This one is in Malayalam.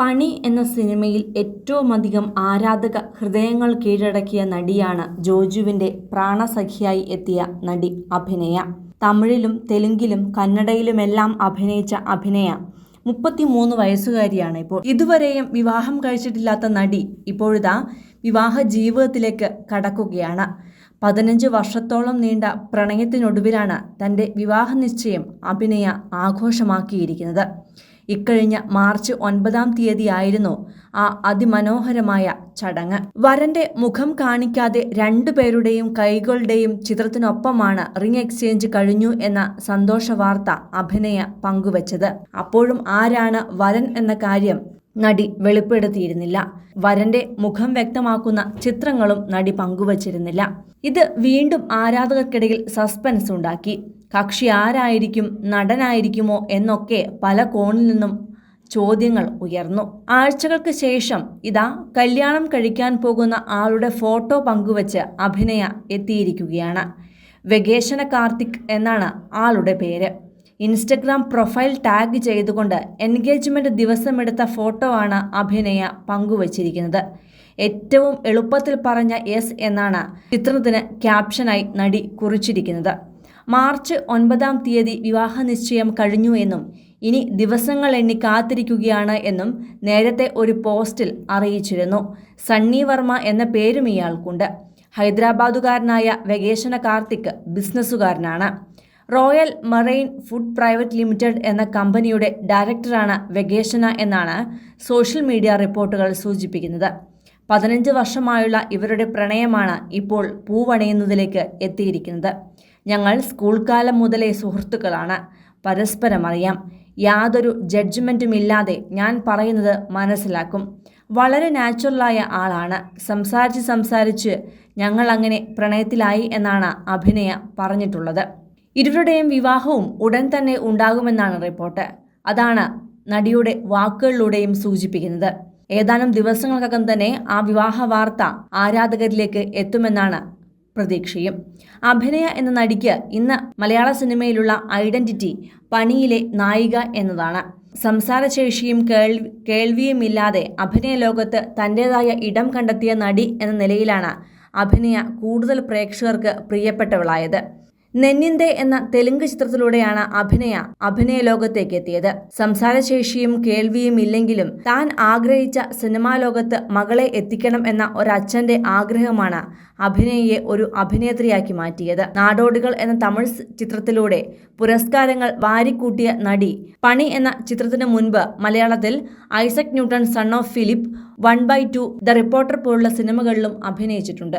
പണി എന്ന സിനിമയിൽ ഏറ്റവും അധികം ആരാധക ഹൃദയങ്ങൾ കീഴടക്കിയ നടിയാണ് ജോജുവിന്റെ പ്രാണസഖിയായി എത്തിയ നടി അഭിനയ. തമിഴിലും തെലുങ്കിലും കന്നഡയിലുമെല്ലാം അഭിനയിച്ച അഭിനയ. മുപ്പത്തിമൂന്ന് വയസ്സുകാരിയാണ് ഇപ്പോൾ. ഇതുവരെയും വിവാഹം കഴിച്ചിട്ടില്ലാത്ത നടി ഇപ്പോഴിതാ വിവാഹ ജീവിതത്തിലേക്ക് കടക്കുകയാണ്. പതിനഞ്ച് വർഷത്തോളം നീണ്ട പ്രണയത്തിനൊടുവിലാണ് തന്റെ വിവാഹ നിശ്ചയം അഭിനയ ആഘോഷമാക്കിയിരിക്കുന്നത്. ഇക്കഴിഞ്ഞ മാർച്ച് ഒൻപതാം തീയതിയായിരുന്നു ആ അതിമനോഹരമായ ചടങ്ങ്. വരന്റെ മുഖം കാണിക്കാതെ രണ്ടുപേരുടെയും കൈകളുടെയും ചിത്രത്തിനൊപ്പമാണ് റിംഗ് എക്സ്ചേഞ്ച് കഴിഞ്ഞു എന്ന സന്തോഷ വാർത്ത അഭിനയ പങ്കുവച്ചത്. അപ്പോഴും ആരാണ് വരൻ എന്ന കാര്യം നടി വെളിപ്പെടുത്തിയിരുന്നില്ല. വരന്റെ മുഖം വ്യക്തമാക്കുന്ന ചിത്രങ്ങളും നടി പങ്കുവച്ചിരുന്നില്ല. ഇത് വീണ്ടും ആരാധകർക്കിടയിൽ സസ്പെൻസ് ഉണ്ടാക്കി. കക്ഷി ആരായിരിക്കും നടനായിരിക്കുമോ എന്നൊക്കെ പല കോണിൽ നിന്നും ചോദ്യങ്ങൾ ഉയർന്നു. ആഴ്ചകൾക്ക് ശേഷം ഇതാ കല്യാണം കഴിക്കാൻ പോകുന്ന ആളുടെ ഫോട്ടോ പങ്കുവച്ച് അഭിനയ എത്തിയിരിക്കുകയാണ്. വെഗേഷന കാർത്തിക് എന്നാണ് ആളുടെ പേര്. ഇൻസ്റ്റഗ്രാം പ്രൊഫൈൽ ടാഗ് ചെയ്തുകൊണ്ട് എൻഗേജ്മെന്റ് ദിവസമെടുത്ത ഫോട്ടോ ആണ് അഭിനയ പങ്കുവച്ചിരിക്കുന്നത്. ഏറ്റവും എളുപ്പത്തിൽ പറഞ്ഞ എസ് എന്നാണ് ചിത്രത്തിന് ക്യാപ്ഷനായി നടി കുറിച്ചിരിക്കുന്നത്. മാർച്ച് ഒൻപതാം തീയതി വിവാഹ നിശ്ചയം കഴിഞ്ഞു എന്നും ഇനി ദിവസങ്ങൾ എണ്ണി കാത്തിരിക്കുകയാണ് എന്നും നേരത്തെ ഒരു പോസ്റ്റിൽ അറിയിച്ചിരുന്നു. സണ്ണി വർമ്മ എന്ന പേരും ഇയാൾക്കുണ്ട്. ഹൈദരാബാദുകാരനായ വെഗേഷന Karthik ബിസിനസ്സുകാരനാണ്. Royal marine food private limited എന്ന കമ്പനിയുടെ ഡയറക്ടറാണ് വെഗേഷന എന്നാണ് സോഷ്യൽ മീഡിയ റിപ്പോർട്ടുകൾ സൂചിപ്പിക്കുന്നത്. പതിനഞ്ച് വർഷമായുള്ള ഇവരുടെ പ്രണയമാണ് ഇപ്പോൾ പൂവണയുന്നതിലേക്ക് എത്തിയിരിക്കുന്നത്. ഞങ്ങൾ സ്കൂൾ കാലം മുതലേ സുഹൃത്തുക്കളാണ്. പരസ്പരം അറിയാം. യാതൊരു ജഡ്ജ്മെന്റും ഇല്ലാതെ ഞാൻ പറയുന്നത് മനസ്സിലാക്കും. വളരെ നാച്ചുറലായ ആളാണ്. സംസാരിച്ച് സംസാരിച്ച് ഞങ്ങൾ അങ്ങനെ പ്രണയത്തിലായി എന്നാണ് അഭിനയ പറഞ്ഞിട്ടുള്ളത്. ഇരുവരുടെയും വിവാഹവും ഉടൻ തന്നെ ഉണ്ടാകുമെന്നാണ് റിപ്പോർട്ട്. അതാണ് നടിയുടെ വാക്കുകളിലൂടെയും സൂചിപ്പിക്കുന്നത്. ഏതാനും ദിവസങ്ങൾക്കകം തന്നെ ആ വിവാഹ വാർത്ത ആരാധകരിലേക്ക് എത്തുമെന്നാണ് പ്രതീക്ഷയും. അഭിനയ എന്ന നടിക്ക് ഇന്ന് മലയാള സിനിമയിലുള്ള ഐഡന്റിറ്റി പണിയിലെ നായിക എന്നതാണ്. സംസാരശേഷിയും കേൾവി കേൾവിയുമില്ലാതെ അഭിനയ ലോകത്ത് തന്റെതായ ഇടം കണ്ടെത്തിയ നടി എന്ന നിലയിലാണ് അഭിനയ കൂടുതൽ പ്രേക്ഷകർക്ക് പ്രിയപ്പെട്ടവളായത്. നെന്നിന്റെ എന്ന തെലുങ്ക് ചിത്രത്തിലൂടെയാണ് അഭിനയ അഭിനയ ലോകത്തേക്ക് എത്തിയത് സംസാരശേഷിയും കേൾവിയും ഇല്ലെങ്കിലും താൻ ആഗ്രഹിച്ച സിനിമാ ലോകത്ത് മകളെ എത്തിക്കണം എന്ന ഒരച്ഛന്റെ ആഗ്രഹമാണ് അഭിനയയെ ഒരു അഭിനേത്രിയാക്കി മാറ്റിയത്. നാടോടികൾ എന്ന തമിഴ് ചിത്രത്തിലൂടെ പുരസ്കാരങ്ങൾ വാരിക്കൂട്ടിയ നടി പണി എന്ന ചിത്രത്തിന് മുൻപ് മലയാളത്തിൽ Isaac Newton son of Philip one by two the reporter പോലുള്ള സിനിമകളിലും അഭിനയിച്ചിട്ടുണ്ട്.